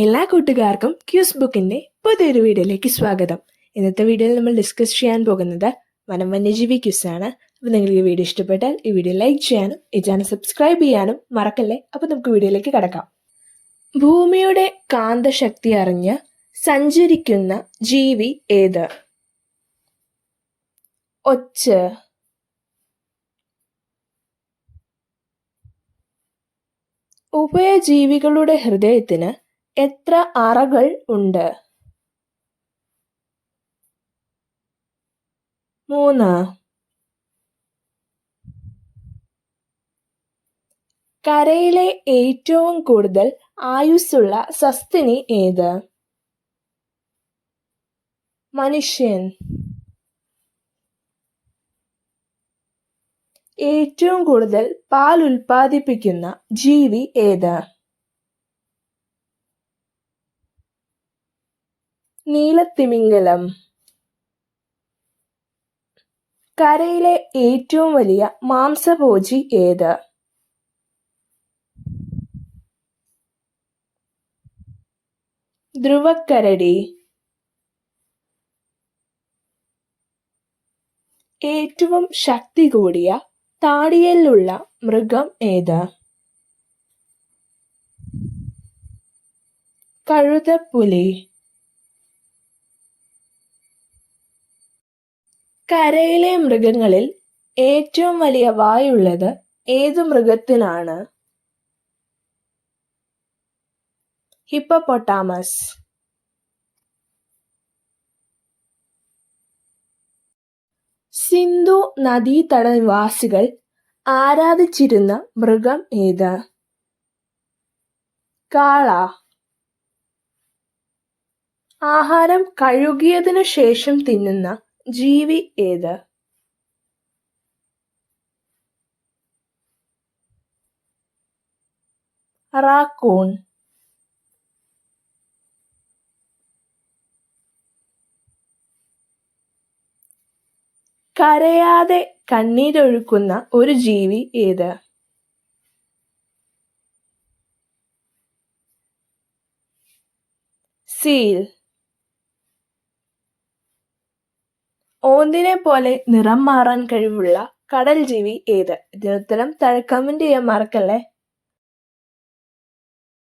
എല്ലാ കൂട്ടുകാർക്കും ക്യൂസ് ബുക്കിന്റെ പുതിയൊരു വീഡിയോയിലേക്ക് സ്വാഗതം. ഇന്നത്തെ വീഡിയോയിൽ നമ്മൾ ഡിസ്കസ് ചെയ്യാൻ പോകുന്നത് വനം വന്യജീവി ആണ്. അപ്പോൾ നിങ്ങൾക്ക് ഈ വീഡിയോ ഇഷ്ടപ്പെട്ടാൽ ഈ വീഡിയോ ലൈക്ക് ചെയ്യാനും ഈ ചാനൽ സബ്സ്ക്രൈബ് ചെയ്യാനും മറക്കല്ലേ? അപ്പോൾ നമുക്ക് വീഡിയോയിലേക്ക് കടക്കാം. ഭൂമിയുടെ കാന്തശക്തി അറിഞ്ഞ് സഞ്ചരിക്കുന്ന ജീവി ഏത്? ഒച്ച് ഉഭയജീവികളുടെ ഹൃദയത്തിന് എത്ര അറകൾ ഉണ്ട്? മൂന്ന്. കരയിലെ ഏറ്റവും കൂടുതൽ ആയുസ്സുള്ള സസ്തിനി ഏത്? മനുഷ്യൻ. ഏറ്റവും കൂടുതൽ പാൽ ഉൽപ്പാദിപ്പിക്കുന്ന ജീവി ഏത്? നീലത്തിമിംഗലം. കരയിലെ ഏറ്റവും വലിയ മാംസഭോജി ഏത്? ധ്രുവക്കരടി. ഏറ്റവും ശക്തി കൂടിയ താടിയലുള്ള മൃഗം ഏത്? കഴുതപ്പുലി. കരയിലെ മൃഗങ്ങളിൽ ഏറ്റവും വലിയ വായുള്ളത് ഏത് മൃഗത്തിനാണ്? ഹിപ്പപ്പൊട്ടാമസ്. സിന്ധു നദീതട നിവാസികൾ ആരാധിച്ചിരുന്ന മൃഗം ഏത്? കാള. ആഹാരം കഴുകിയതിനു ശേഷം തിന്നുന്ന ജീവി ഏത്? റാക്കൂൺ. കരയാതെ കണ്ണീരൊഴുക്കുന്ന ഒരു ജീവി ഏത്? സീൽ. ഓന്തിനെ പോലെ നിറം മാറാൻ കഴിവുള്ള കടൽ ജീവി ഏത്? ഇതിനുത്തരം താഴെ ചെയ്യാൻ മറക്കല്ലേ